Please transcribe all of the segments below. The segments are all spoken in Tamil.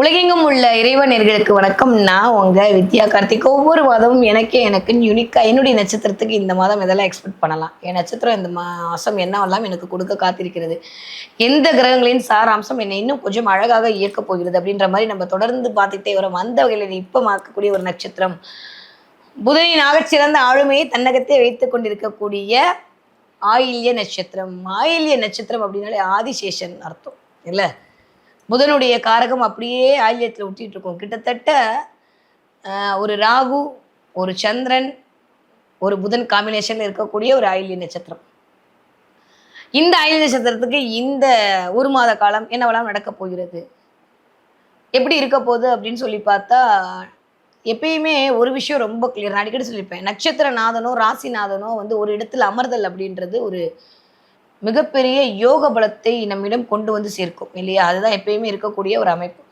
உலகெங்கும் உள்ள இறைவனர்களுக்கு வணக்கம். நான் உங்க வித்யா கார்த்திக். ஒவ்வொரு மாதமும் எனக்கே எனக்கு யூனிக்கா என்னுடைய நட்சத்திரத்துக்கு இந்த மாதம் இதெல்லாம் எக்ஸ்பெக்ட் பண்ணலாம்? என் நட்சத்திரம் இந்த மாதம் என்னவெல்லாம் எனக்கு கொடுக்க காத்திருக்கிறது. எந்த கிரகங்களின் சாராம்சம் என்னை இன்னும் கொஞ்சம் அழகாக இயக்கப் போகிறது அப்படின்ற மாதிரி நம்ம தொடர்ந்து பார்த்துக்கிட்டே வரோம். அந்த வகையில் இப்போ பார்க்கக்கூடிய ஒரு நட்சத்திரம். புதனின் சிறந்த ஆளுமையை தன்னகத்தே வைத்துக் கொண்டிருக்கக்கூடிய ஆயில்ய நட்சத்திரம். ஆயில்ய நட்சத்திரம் அப்படின்னாலே ஆதிசேஷன் அர்த்தம். இல்லை? புதனுடைய காரகம் அப்படியே ஆயில்யத்தில் ஒட்டிகிட்டு இருக்கும் கிட்டத்தட்ட ஆஹ், ஒரு ராகு ஒரு சந்திரன் ஒரு புதன் காம்பினேஷன்ல இருக்கக்கூடிய ஒரு ஆயில்ய நட்சத்திரம். இந்த ஆயில்ய நட்சத்திரத்துக்கு இந்த ஒரு மாத காலம் என்னவெல்லாம் நடக்க போகிறது? எப்படி இருக்க போகுது அப்படின்னு சொல்லி பார்த்தா எப்பயுமே ஒரு விஷயம் ரொம்ப கிளியர் நான் அடிக்கடி சொல்லியிருப்பேன் நட்சத்திர நாதனோ ராசி நாதனோ வந்து ஒரு இடத்துல அமர்தல் அப்படின்றது ஒரு மிகப்பெரிய யோக பலத்தை நம்மிடம் கொண்டு வந்து சேர்க்கும் இல்லையா? அதுதான் எப்பயுமே இருக்கக்கூடிய ஒரு அமைப்பு.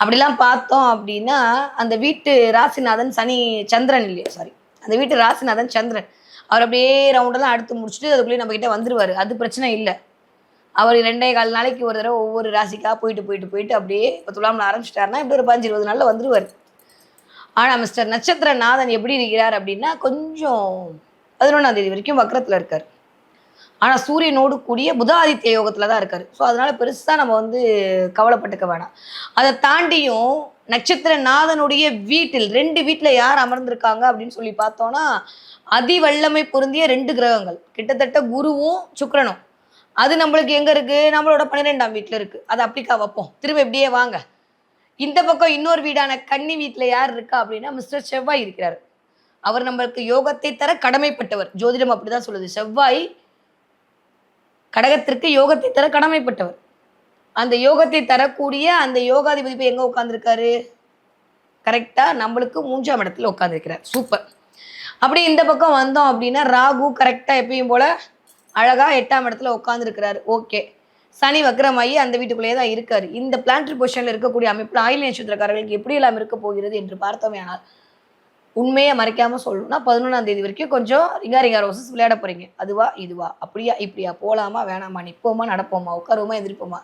அப்படிலாம் பார்த்தோம் அப்படின்னா அந்த வீட்டு ராசிநாதன் சனி சந்திரன் இல்லையா? சாரி அந்த வீட்டு ராசிநாதன் சந்திரன். அவர் அப்படியே ரவுண்டெல்லாம் அடுத்து முடிச்சுட்டு அதுக்குள்ளேயே நம்ம கிட்ட வந்துருவாரு. அது பிரச்சனை இல்லை. அவர் ரெண்டே கால் நாளைக்கு ஒரு தடவை ஒவ்வொரு ராசிக்காக போயிட்டு போயிட்டு போயிட்டு அப்படியே இப்போ துலாமில் ஆரம்பிச்சிட்டாருன்னா இப்படி ஒரு பதினஞ்சு இருபது நாளில் வந்துருவார். ஆனால் மிஸ்டர் நட்சத்திர நாதன் எப்படி இருக்கிறார் அப்படின்னா கொஞ்சம் பதினொன்றாம் தேதி வரைக்கும் வக்கரத்தில் இருக்கார். ஆனால் சூரியனோடு கூடிய புதாதித்ய யோகத்தில் தான் இருக்கார். ஸோ அதனால் பெருசாக நம்ம வந்து கவலைப்பட்டுக்க வேணாம். அதை தாண்டியும் நட்சத்திர நாதனுடைய வீட்டில் ரெண்டு வீட்டில் யார் அமர்ந்திருக்காங்க அப்படின்னு சொல்லி பார்த்தோன்னா அதிவல்லமை பொருந்திய ரெண்டு கிரகங்கள். கிட்டத்தட்ட குருவும் சுக்கரனும். அது நம்மளுக்கு எங்கே இருக்குது நம்மளோட பன்னிரெண்டாம் வீட்டில் இருக்குது அதை அப்படிக்கா வைப்போம். திரும்ப இப்படியே வாங்க. இந்த பக்கம் இன்னொரு வீடான கன்னி வீட்டில் யார் இருக்கா அப்படின்னா மிஸ்டர் செவ்வாய் இருக்கிறார். அவர் நம்மளுக்கு யோகத்தை தர கடமைப்பட்டவர். ஜோதிடம் அப்படிதான் சொல்லுது. செவ்வாய் கடகத்திற்கு யோகத்தை தர கடமைப்பட்டவர். அந்த யோகத்தை தரக்கூடிய அந்த யோகாதிபதி போய் எங்க உட்காந்துருக்காரு கரெக்டா நம்மளுக்கு மூன்றாம் இடத்துல உட்காந்துருக்கிறார் சூப்பர் அப்படி இந்த பக்கம் வந்தோம் அப்படின்னா ராகு கரெக்டா எப்பயும் போல அழகா எட்டாம் இடத்துல உட்காந்துருக்கிறாரு ஓகே சனி வக்ரமாயி அந்த வீட்டுக்குள்ளேயே தான் இருக்காரு. இந்த பிளான்ட்ரி பொசிஷன்ல இருக்கக்கூடிய அமைப்பில் ஆயில் நட்சத்திரக்காரர்களுக்கு எப்படி எல்லாம் இருக்க போகிறது என்று பார்த்தோமே ஆனால் உண்மையை மறைக்காம சொல்லணும்னா பதினொன்றாம் தேதி வரைக்கும் கொஞ்சம் ரிங்கா ரிங்கா ரோசஸ் விளையாட போறீங்க. அதுவா இதுவா? அப்படியா இப்படியா? போலாமா வேணாமா? நிற்போமா நடப்போமா? உட்காருவோமா எதிர்ப்போமா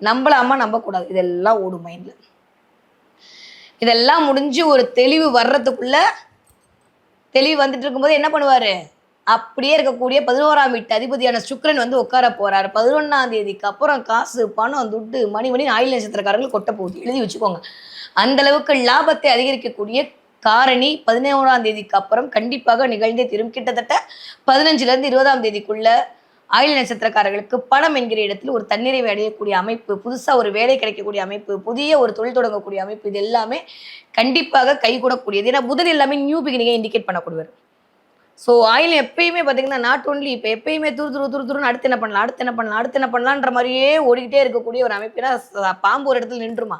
நம்பலாமா நம்பக்கூடாது. இதெல்லாம் ஓடும் மைண்ட்ல இதெல்லாம் முடிஞ்சு ஒரு தெளிவு வர்றதுக்குள்ள தெளிவு வந்துட்டு இருக்கும்போது என்ன பண்ணுவாரு? அப்படியே இருக்கக்கூடிய பதினோராம் வீட்டு அதிபதியான சுக்கரன் வந்து உட்கார போறாரு. பதினொன்னாம் தேதிக்கு அப்புறம் காசு பணம் துட்டு மணி மணி ஆயுள் நட்சத்திரக்காரர்கள் கொட்ட போகுது எழுதி வச்சுக்கோங்க. அந்த அளவுக்கு லாபத்தை அதிகரிக்கக்கூடிய காரணி பதினோராம் தேதிக்கு அப்புறம் கண்டிப்பாக நிகழ்ந்தே தீரும். கிட்டத்தட்ட பதினஞ்சுல இருந்து இருபதாம் தேதிக்குள்ள ஆயுள் நட்சத்திரக்காரர்களுக்கு பணம் என்கிற இடத்தில் ஒரு தன்னிறைவை அடையக்கூடிய அமைப்பு புதுசா ஒரு வேலை கிடைக்கக்கூடிய அமைப்பு புதிய ஒரு தொழில் தொடங்கக்கூடிய அமைப்பு இது எல்லாமே கண்டிப்பாக கைகூடக்கூடியது. ஏன்னா புதன் எல்லாமே நியூ பிகினிங்கை இண்டிகேட் பண்ணக்கூடியவர். ஸோ ஆயில் எப்பயுமே பார்த்தீங்கன்னா நாட் ஒன்லி இப்போ எப்பயுமே துரு துரு துரு துருன்னு அடுத்து என்ன பண்ணலாம் அடுத்து என்ன பண்ணலாம் அடுத்து என்ன பண்ணலான்ற மாதிரியே ஓடிக்கிட்டே இருக்கக்கூடிய ஒரு அமைப்புனா பாம்பு ஒரு இடத்துல நின்றுமா?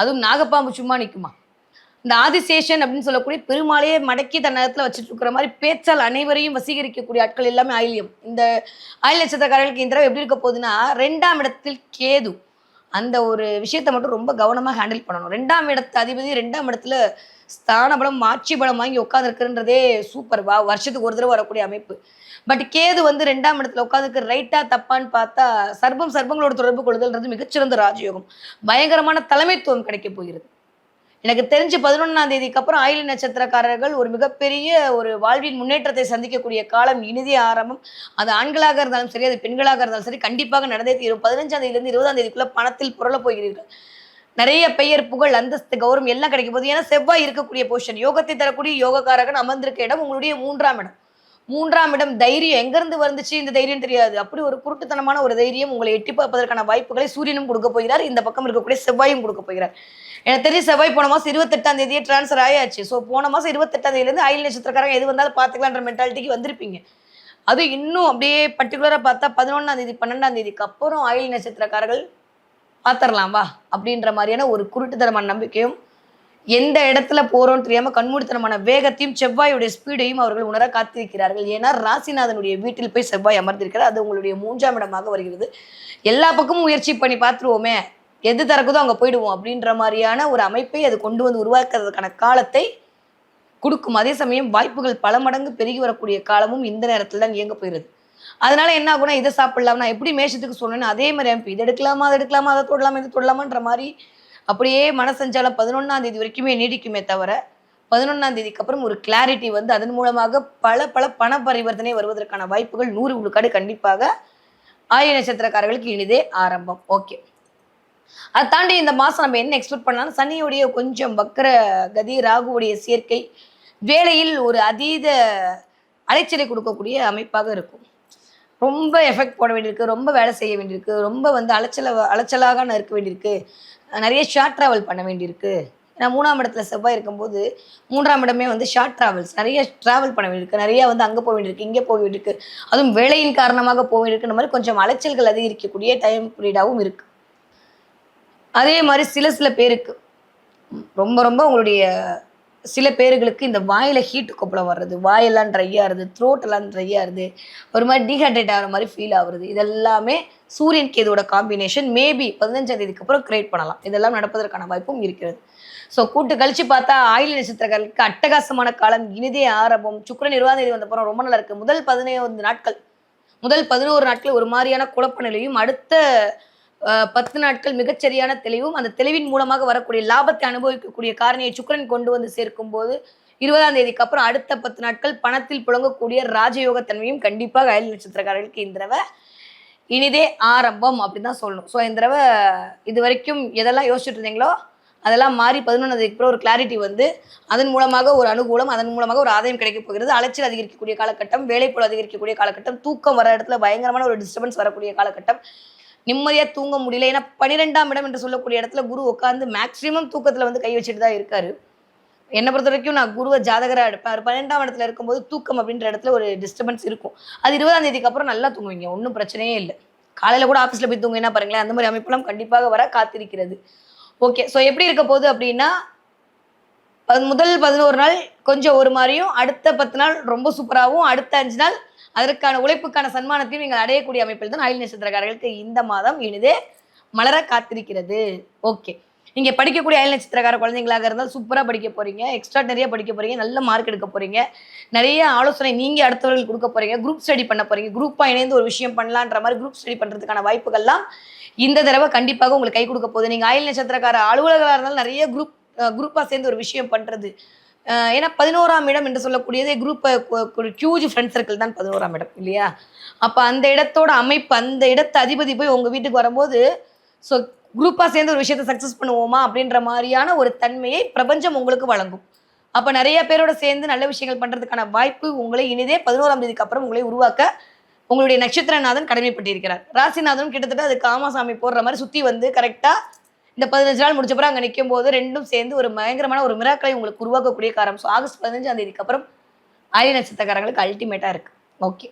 அதுவும் நாகப்பாம்பு சும்மா நிற்குமா இந்த ஆதிசேஷன் அப்படின்னு சொல்லக்கூடிய பெருமாளையே மடக்கி தன் நேரத்தில் வச்சுட்டு இருக்கிற மாதிரி பேச்சால் அனைவரையும் வசீகரிக்கக்கூடிய ஆட்கள் எல்லாமே ஆயில்யம். இந்த ஆயில் நட்சத்திரக்காரர்களுக்கு இந்த தடவை எப்படி இருக்க போகுதுன்னா ரெண்டாம் இடத்தில் கேது. அந்த ஒரு விஷயத்தை மட்டும் ரொம்ப கவனமாக ஹேண்டில் பண்ணணும். ரெண்டாம் இடத்து அதிபதி ரெண்டாம் இடத்துல ஸ்தான பலம் ஆட்சி பலம் வாங்கி உட்காந்துருக்குன்றதே சூப்பர் வா வருஷத்துக்கு ஒரு தடவை வரக்கூடிய அமைப்பு. பட் கேது வந்து ரெண்டாம் இடத்துல உட்காந்துருக்கு ரைட்டா தப்பான்னு பார்த்தா சர்பம் சர்பங்களோட தொடர்பு கொள்ளுதல்ன்றது மிகச்சிறந்த ராஜயோகம். பயங்கரமான தலைமைத்துவம் கிடைக்க போகிறது. எனக்கு தெரிஞ்சு பதினொன்றாம் தேதிக்கு அப்புறம் ஆயுள் நட்சத்திரக்காரர்கள் ஒரு மிகப்பெரிய ஒரு வாழ்வின் முன்னேற்றத்தை சந்திக்கக்கூடிய காலம் இனிதே ஆரம்பம். அது ஆண்களாக இருந்தாலும் சரி அது பெண்களாக இருந்தாலும் சரி கண்டிப்பாக நடந்தே தீரும். பதினஞ்சாம் தேதியிலிருந்து இருபதாம் தேதிக்குள்ள பணத்தில் புரள போகிறீர்கள். நிறைய பெயர் புகழ் அந்தஸ்து கௌரவம் எல்லாம் கிடைக்கும் போது ஏன்னா செவ்வாய் இருக்கக்கூடிய பொசிஷன் யோகத்தை தரக்கூடிய யோகக்காரகன் அமர்ந்திருக்க இடம் உங்களுடைய மூன்றாம் இடம். மூன்றாம் இடம் தைரியம். எங்கிருந்து வந்துச்சு இந்த தைரியம் தெரியாது. அப்படி ஒரு குருட்டுத்தனமான ஒரு தைரியம் உங்களை எட்டி பார்ப்பதற்கான வாய்ப்புகளை சூரியனும் கொடுக்க போகிறார். இந்த பக்கம் இருக்கக்கூடிய செவ்வாயும் கொடுக்க போகிறார். எனக்கு தெரிஞ்ச செவ்வாய் போன மாசம் இருபத்தெட்டாம் தேதியே டிரான்ஸ்ஃபர் ஆயாச்சு. ஸோ போன மாசம் இருபத்தெட்டாம் தேதியிலேருந்து ஆயில் நட்சத்திரக்காரங்க எது வந்தாலும் பார்த்துக்கலான்ற மென்டாலிட்டிக்கு வந்திருப்பீங்க. அது இன்னும் அப்படியே பர்டிகுலராக பார்த்தா பதினொன்றாம் தேதி பன்னெண்டாம் தேதிக்கு அப்புறம் ஆயில் நட்சத்திரக்காரர்கள் பார்த்துடலாம் வா அப்படின்ற மாதிரியான ஒரு குருட்டுத்தனமான நம்பிக்கையும் எந்த இடத்துல போறோம்னு தெரியாம கண்மூடித்தனமான வேகத்தையும் செவ்வாயுடைய ஸ்பீடையும் அவர்கள் உணர காத்திருக்கிறார்கள். ஏன்னா ராசிநாதனுடைய வீட்டில் போய் செவ்வாய் அமர்ந்திருக்கிறார். அது உங்களுடைய மூன்றாம் இடமாக வருகிறது. எல்லா பக்கமும் முயற்சி பண்ணி பார்த்துருவோமே. எது திறக்குதோ அங்க போயிடுவோம் அப்படின்ற மாதிரியான ஒரு அமைப்பை அது கொண்டு வந்து உருவாக்குறதுக்கான காலத்தை கொடுக்கும். அதே சமயம் வாய்ப்புகள் பல மடங்கு பெருகி வரக்கூடிய காலமும் இந்த நேரத்தில் தான் இயங்க போயிருது அதனால என்ன ஆகும்னா இதை சாப்பிடலாம். நான் எப்படி மேஷத்துக்கு சொன்னேன்னு அதே மாதிரி அமைப்பு இதை எடுக்கலாமா அதை எடுக்கலாமா அதை தொடலாமா இது தொடலாமான்ற மாதிரி அப்படியே மனசஞ்சாலம் பதினொன்றாம் தேதி வரைக்குமே நீடிக்குமே தவிர பதினொன்றாம் தேதிக்கு அப்புறம் ஒரு கிளாரிட்டி வந்து அதன் மூலமாக பல பல பண பரிவர்த்தனை வருவதற்கான வாய்ப்புகள் நூறு விழுக்காடு கண்டிப்பாக ஆய நட்சத்திரக்காரர்களுக்கு இனிதே ஆரம்பம். ஓகே அதை தாண்டி இந்த மாதம் நம்ம என்ன எக்ஸ்பெக்ட் பண்ணலாம் சனியுடைய கொஞ்சம் வக்கர கதி ராகுவுடைய சேர்க்கை வேலையில் ஒரு அதீத அலைச்சலை கொடுக்கக்கூடிய அமைப்பாக இருக்கும். ரொம்ப எஃபெக்ட் போட வேண்டியிருக்கு ரொம்ப வேலை செய்ய வேண்டியிருக்கு ரொம்ப வந்து அலைச்சல அலைச்சலாக நான் இருக்க வேண்டியிருக்கு. நிறைய ஷார்ட் ட்ராவல் பண்ண வேண்டியிருக்கு. ஏன்னா மூணாம் இடத்துல செவ்வாய் இருக்கும்போது மூன்றாம் இடமே வந்து ஷார்ட் ட்ராவல்ஸ் நிறைய ட்ராவல் பண்ண வேண்டியிருக்கு. நிறையா வந்து அங்கே போக வேண்டியிருக்கு இங்கே போக வேண்டியிருக்கு. அதுவும் வேலையின் காரணமாக போக வேண்டியிருக்குன்ற மாதிரி கொஞ்சம் அலைச்சல்கள் அதிகரிக்கக்கூடிய டைம் பீரியடாகவும் இருக்குது அதே மாதிரி சில சில பேருக்கு ரொம்ப ரொம்ப உங்களுடைய சில பேர்களுக்கு இந்த வாயில் ஹீட்டு கொப்பளம் வர்றது வாயெல்லாம் ட்ரை ஆகுது த்ரோட் எல்லாம் ட்ரை ஆகுது ஒரு மாதிரி டீஹைட்ரேட் ஆகிற மாதிரி ஃபீல் ஆகுறது. இதெல்லாமே சூரியன் கேதுவோட காம்பினேஷன் மேபி பதினஞ்சாம் தேதிக்கு அப்புறம் கிரியேட் பண்ணலாம். இதெல்லாம் நடப்பதற்கான வாய்ப்பும் இருக்கிறது. ஸோ கூட்டு கழிச்சு பார்த்தா ஆயுள் நட்சத்திரங்களுக்கு அட்டகாசமான காலம் இனிதே ஆரம்பம் சுக்கர இருபதாம் தேதி வந்த அப்புறம் ரொம்ப நல்லா இருக்குது முதல் பதினைந்து நாட்கள் முதல் பதினோரு நாட்கள் ஒரு மாதிரியான குழப்ப நிலையும் அடுத்த பத்து நாட்கள் மிகச்சரியான தெளிவும் அந்த தெளிவின் மூலமாக வரக்கூடிய லாபத்தை அனுபவிக்கக்கூடிய காரணியை சுக்கரன் கொண்டு வந்து சேர்க்கும் போது இருபதாம் தேதிக்கு அப்புறம் அடுத்த பத்து நாட்கள் பணத்தில் புழங்கக்கூடிய ராஜயோக தன்மையும் கண்டிப்பாக அயல் நட்சத்திரக்காரர்களுக்கு இந்த தடவை இனிதே ஆரம்பம் அப்படின்னு தான் சொல்லணும். ஸோ இந்த தடவை இது வரைக்கும் எதெல்லாம் யோசிச்சுட்டு இருந்தீங்களோ அதெல்லாம் மாறி பதினொன்றாம் அப்புறம் ஒரு கிளாரிட்டி வந்து அதன் மூலமாக ஒரு அனுகூலம் அதன் மூலமாக ஒரு ஆதாயம் கிடைக்க போகிறது. அலைச்சல் அதிகரிக்கக்கூடிய காலகட்டம் வேலைப்பொழு அதிகரிக்கக்கூடிய காலகட்டம் தூக்கம் வர இடத்துல பயங்கரமான ஒரு டிஸ்டர்பன்ஸ் வரக்கூடிய காலகட்டம். நிம்மதியாக தூங்க முடியல. ஏன்னா பன்னிரெண்டாம் இடம் என்று சொல்லக்கூடிய இடத்துல குரு உட்காந்து மேக்ஸிமம் தூக்கத்தில் வந்து கை வச்சுட்டு தான் இருக்காரு. என்னை பொறுத்த வரைக்கும் நான் குருவை ஜாதகராக எடுப்பேன். அவர் பன்னெண்டாம் இடத்துல இருக்கும்போது தூக்கம் அப்படின்ற இடத்துல ஒரு டிஸ்டர்பன்ஸ் இருக்கும். அது இருபதாம் தேதிக்கு அப்புறம் நல்லா தூங்குவீங்க. ஒன்றும் பிரச்சனையே இல்லை. காலையில் கூட ஆஃபீஸில் போய் தூங்கினா பாருங்களேன் அந்த மாதிரி அமைப்பெல்லாம் கண்டிப்பாக வர காத்திருக்கிறது. ஓகே ஸோ எப்படி இருக்க போகுது அப்படின்னா முதல் பதினோரு நாள் கொஞ்சம் ஒரு மாதிரியும் அடுத்த பத்து நாள் ரொம்ப சூப்பராகவும் அடுத்த அஞ்சு நாள் அதற்கான உழைப்புக்கான சன்மானத்தையும் நீங்கள் அடையக்கூடிய அமைப்பில் தான் ஆயுள் நட்சத்திரக்காரர்களுக்கு இந்த மாதம் இனிதே மலர காத்திருக்கிறது. ஓகே நீங்கள் படிக்கக்கூடிய அயல் நட்சத்திரக்கார குழந்தைங்களாக இருந்தால் சூப்பராக படிக்க போகிறீங்க எக்ஸ்ட்ரா நிறைய படிக்க போகிறீங்க நல்ல மார்க் எடுக்க போகிறீங்க நிறைய ஆலோசனை நீங்கள் அடுத்தவர்களுக்கு கொடுக்க போகிறீங்க குரூப் ஸ்டடி பண்ண போகிறீங்க குரூப்பாக இணைந்து ஒரு விஷயம் பண்ணலான்ற மாதிரி குரூப் ஸ்டடி பண்ணுறதுக்கான வாய்ப்புகள்லாம் இந்த தடவை கண்டிப்பாக உங்களுக்கு கை கொடுக்க போகுது. நீங்கள் அயல் நட்சத்திரக்கார அலுவலகராக இருந்தாலும் நிறைய குரூப் குரூப்பாக சேர்ந்து ஒரு விஷயம் பண்ணுறது ஏன்னா பதினோராம் இடம் என்று சொல்லக்கூடியதே குரூப்பை ஹியூஜ் ஃப்ரெண்ட் சர்க்கிள் தான் பதினோராம் இடம் இல்லையா? அப்போ அந்த இடத்தோட அமைப்பு அந்த இடத்த அதிபதி போய் உங்கள் வீட்டுக்கு வரும்போது ஸோ குரூப்பாக சேர்ந்து ஒரு விஷயத்தை சக்ஸஸ் பண்ணுவோமா அப்படின்ற மாதிரியான ஒரு தன்மையை பிரபஞ்சம் உங்களுக்கு வழங்கும். அப்போ நிறைய பேரோட சேர்ந்து நல்ல விஷயங்கள் பண்ணுறதுக்கான வாய்ப்பு உங்களை இனிதே பதினோராம் தேதிக்கு அப்புறம் உங்களை உருவாக்க உங்களுடைய நட்சத்திரநாதன் கடமைப்பட்டிருக்கிறார். ராசிநாதனும் கிட்டத்தட்ட அது காமாசாமி போடுற மாதிரி சுற்றி வந்து கரெக்டாக இந்த பதினஞ்சு நாள் முடிச்சப்பறம் அங்கே நிற்கும் போது ரெண்டும் சேர்ந்து ஒரு பயங்கரமான ஒரு மிராக்களை உங்களுக்கு உருவாக்கக்கூடிய காரணம். ஸோ ஆகஸ்ட் பதினஞ்சாம் தேதிக்கு அப்புறம் ஆயுள் நட்சத்திரக்காரங்களுக்கு அல்டிமேட்டாக இருக்குது ஓகே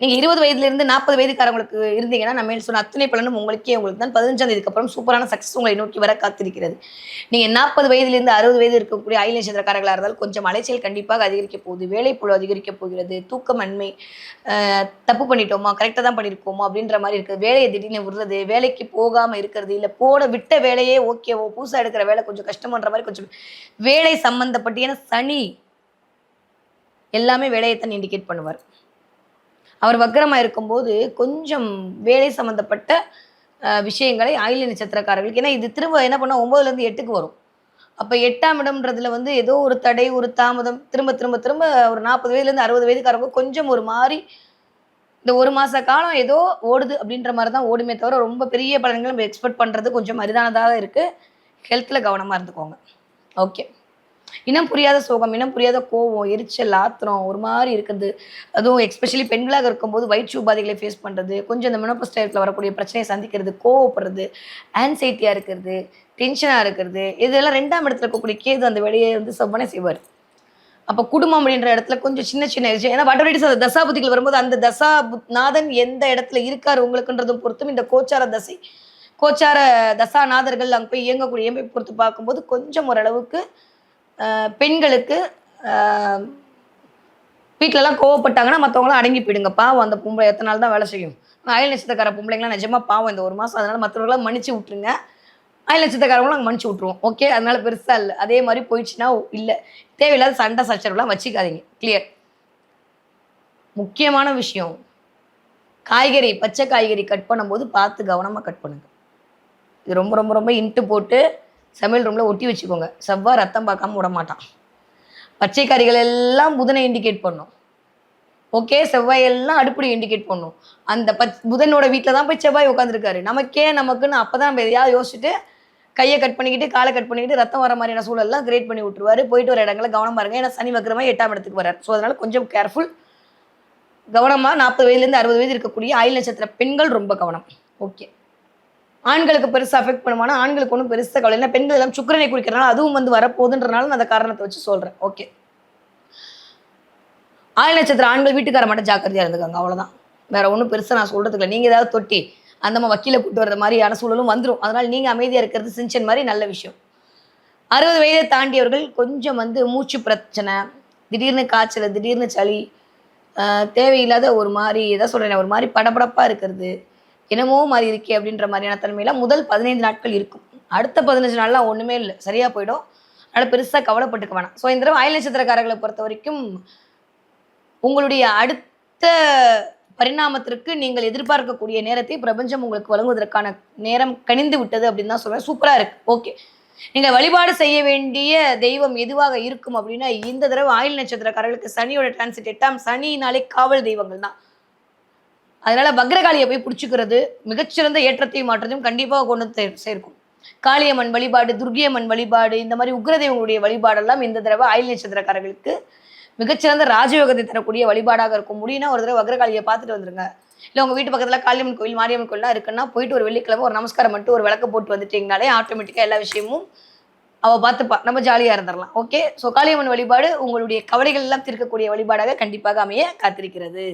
நீங்க இருபது வயதுல இருந்து நாற்பது வயதுக்காரங்களுக்கு இருந்தீங்கன்னா நம்ம மேல் சொன்ன அத்தனை பலனும் உங்களுக்கே உங்களுக்கு தான். பதினஞ்சாம் தேதிக்கு அப்புறம் சூப்பரான சக்ஸஸ் உங்களை நோக்கி வர காத்திருக்கிறது. நீங்க நாற்பது வயதிலிருந்து அறுபது வயது இருக்கக்கூடிய ஆயுள் நட்சத்திரக்காரர்களாக இருந்தால் கொஞ்சம் அலைச்சல் கண்டிப்பாக அதிகரிக்க போகுது. வேலைப்புழு அதிகரிக்க போகிறது. தூக்கமன்மை அண்மை தப்பு பண்ணிட்டோமா? கரெக்டாக தான் பண்ணியிருக்கோமா அப்படின்ற மாதிரி இருக்குது. வேலையை திடீர்னு விடுறது வேலைக்கு போகாமல் இருக்கிறது இல்லை போட விட்ட வேலையே ஓகேவோ புதுசாக எடுக்கிற வேலை கொஞ்சம் கஷ்டமன்ற மாதிரி கொஞ்சம் வேலை சம்மந்தப்பட்டு ஏன்னா சனி எல்லாமே வேலையைத்தான் இண்டிகேட் பண்ணுவார். அவர் வக்கரமாக இருக்கும்போது கொஞ்சம் வேலை சம்மந்தப்பட்ட விஷயங்களை ஆயில நட்சத்திரக்காரர்களுக்கு ஏன்னா இது திரும்ப என்ன பண்ணால் ஒம்போதுலேருந்து எட்டுக்கு வரும். அப்போ எட்டாம் இடம்ன்றதுல வந்து ஏதோ ஒரு தடை ஒரு தாமதம் திரும்ப திரும்ப திரும்ப ஒரு நாற்பது வயதுலேருந்து அறுபது வயதுக்காரவங்க கொஞ்சம் ஒரு மாதிரி இந்த ஒரு மாத காலம் ஏதோ ஓடுது அப்படின்ற மாதிரி தான் ஓடுமே தவிர ரொம்ப பெரிய பலன்கள் நம்ம எக்ஸ்பெக்ட் பண்ணுறது கொஞ்சம் அரிதானதாக இருக்குது ஹெல்த்தில் கவனமாக இருந்துக்கோங்க. ஓகே இனம் புரியாத சோகம் இனம் புரியாத கோவம் எரிச்சல் ஆத்திரம் ஒரு மாதிரி இருக்குது. அதுவும் எஸ்பெஷலி பெண்களாக இருக்கும்போது வயிற்று உபாதைகளை ஃபேஸ் பண்ணுறது கொஞ்சம் இந்த மினோபஸ் டயத்தில் வரக்கூடிய பிரச்சனையை சந்திக்கிறது கோவப்படுறது ஆன்சைட்டியாக இருக்கிறது டென்ஷனாக இருக்கிறது இதெல்லாம் ரெண்டாம் இடத்துல இருக்கக்கூடிய கேது அந்த வேலையை வந்து செவ்வனே செய்வார். அப்போ குடும்பம் அப்படின்ற இடத்துல கொஞ்சம் சின்ன சின்ன விஷயம். ஏன்னா வடவடிஸ் அந்த தசாபுத்திகள் வரும்போது அந்த தசா நாதன் எந்த இடத்துல இருக்கார் உங்களுக்குன்றதும் பொறுத்தும் இந்த கோச்சார தசை கோச்சார தசாநாதர்கள் அங்கே போய் இயங்கக்கூடிய இயம்பை பொறுத்து பார்க்கும்போது கொஞ்சம் ஓரளவுக்கு பெண்களுக்கு வீட்டிலலாம் கோவப்பட்டாங்கன்னா மற்றவங்களாம் அடங்கி போயிடுங்க. பாவம் அந்த பொம்பளை எத்தனை நாள் தான் வேலை செய்யும். அயல் நட்சத்திரக்கார பொம்பளைங்களாம் நிஜமா பாவம் இந்த ஒரு மாதம் அதனால் மற்றவர்களாம் மன்னிச்சு விட்ருங்க அயல் நட்சத்திரக்காரங்களும் நாங்கள் மன்னிச்சு விட்ருவோம் ஓகே அதனால பெருசாக இல்லை. அதே மாதிரி போயிடுச்சுன்னா இல்லை. தேவையில்லாத சண்டை சச்சரவுலாம் வச்சுக்காதீங்க. கிளியர் முக்கியமான விஷயம். காய்கறி பச்சை காய்கறி கட் பண்ணும்போது பார்த்து கவனமாக கட் பண்ணுங்க. இது ரொம்ப ரொம்ப ரொம்ப இன்ட்டு போட்டு சமையல் ரூமில் ஒட்டி வச்சுக்கோங்க. செவ்வாய் ரத்தம் பார்க்காம விட மாட்டான். பச்சை கறிகள் எல்லாம் புதனை இண்டிகேட் பண்ணும். ஓகே செவ்வாய் எல்லாம் அடுப்படி இண்டிகேட் பண்ணும். அந்த பச் புதனோட வீட்டில் தான் போய் செவ்வாய் உட்காந்துருக்காரு நமக்கே நமக்குன்னு அப்போ தான் நம்ம எதையாவது யோசிச்சுட்டு கையை கட் பண்ணிக்கிட்டு காலை கட் பண்ணிக்கிட்டு ரத்தம் வர மாதிரியான சூழல்லாம் கிரியேட் பண்ணி விட்டுருவாரு. போயிட்டு வர இடங்களை கவனமாக இருங்க. ஏன்னா சனி வக்கரமாக எட்டாம் இடத்துக்கு வரார் ஸோ அதனால் கொஞ்சம் கேர்ஃபுல் கவனமாக நாற்பது வயதுலேருந்து அறுபது வயது இருக்கக்கூடிய ஆயில் நட்சத்திர பெண்கள் ரொம்ப கவனம். ஓகே ஆண்களுக்கு பெருசாக அஃபெக்ட் பண்ணுவானா ஆண்களுக்கு ஒன்றும் பெருசாக கவலை இல்லை. பெண்கள் எல்லாம் சுக்கிரனை குறிக்கிறனால அதுவும் வந்து வரப்போகுதுன்றனால நான் அந்த காரணத்தை வச்சு சொல்கிறேன் ஓகே ஆயுள் நட்சத்திர ஆண்கள் வீட்டுக்கார மட்டும் ஜாக்கிரதையாக இருந்துக்காங்க. அவ்வளோதான் வேற ஒன்றும் பெருசாக நான் சொல்கிறதுக்கு இல்லை. நீங்கள் ஏதாவது தொட்டி அந்த மாதிரி வக்கீல கூட்டு வர்ற மாதிரியான சூழலும் வந்துடும் அதனால் நீங்கள் அமைதியாக இருக்கிறது சிஞ்சன் மாதிரி நல்ல விஷயம். அறுபது வயதை தாண்டியவர்கள் கொஞ்சம் வந்து மூச்சு பிரச்சனை திடீர்னு காய்ச்சல் திடீர்னு சளி தேவையில்லாத ஒரு மாதிரி எதாவது சொல்கிறேன் ஒரு மாதிரி படபடப்பாக இருக்கிறது. என்னமோ மாதிரி இருக்கே அப்படின்ற மாதிரியான தன்மையெல்லாம் முதல் பதினைந்து நாட்கள் இருக்கும். அடுத்த பதினஞ்சு நாள்லாம் ஒன்றுமே இல்லை. சரியாக போயிடும். அதனால் பெருசாக கவலைப்பட்டுக்க வேணாம். ஸோ இந்த தடவை ஆயுள் நட்சத்திரக்காரர்களை பொறுத்த வரைக்கும் உங்களுடைய அடுத்த பரிணாமத்திற்கு நீங்கள் எதிர்பார்க்கக்கூடிய நேரத்தை பிரபஞ்சம் உங்களுக்கு வழங்குவதற்கான நேரம் கனிந்து விட்டது அப்படின்னு தான் சொல்கிறேன் சூப்பராக இருக்குது ஓகே நீங்கள் வழிபாடு செய்ய வேண்டிய தெய்வம் எதுவாக இருக்கும் அப்படின்னா இந்த தடவை ஆயுள் நட்சத்திரக்காரர்களுக்கு சனியோட டிரான்சிட் எட்டாம் சனினாலே காவல் தெய்வங்கள் தான். அதனால பக்ரகாளியை போய் பிடிச்சிக்கிறது மிகச்சிறந்த ஏற்றத்தையும் மாற்றத்தையும் கண்டிப்பாக கொண்டு சேர்க்கும். காளியம்மன் வழிபாடு துர்கியம்மன் வழிபாடு இந்த மாதிரி உக்ரதேவங்களுடைய வழிபாடெல்லாம் இந்த தடவை ஆயில் நட்சத்திரக்காரர்களுக்கு மிகச்சிறந்த ராஜயோகத்தை தரக்கூடிய வழிபாடாக இருக்கும். முடியும்னா ஒரு தடவை வக்ரகாளியை பார்த்துட்டு வந்துருங்க. இல்லை உங்கள் வீட்டு பக்கத்தில் காளியம்மன் கோயில் மாரியம்மன் கோயிலாம் இருக்குன்னா போயிட்டு ஒரு வெள்ளிக்கிழமை ஒரு நமஸ்காரம் மட்டும் ஒரு விளக்கு போட்டு வந்துட்டீங்கனாலே ஆட்டோமேட்டிக்காக எல்லா விஷயமும் அவள் பார்த்துப்பா. நம்ம ஜாலியாக இருந்துடலாம் ஓகே ஸோ காளியம்மன் வழிபாடு உங்களுடைய கவலைகள் எல்லாம் தீர்க்கக்கூடிய வழிபாடாக கண்டிப்பாக அமைய காத்திருக்கிறது.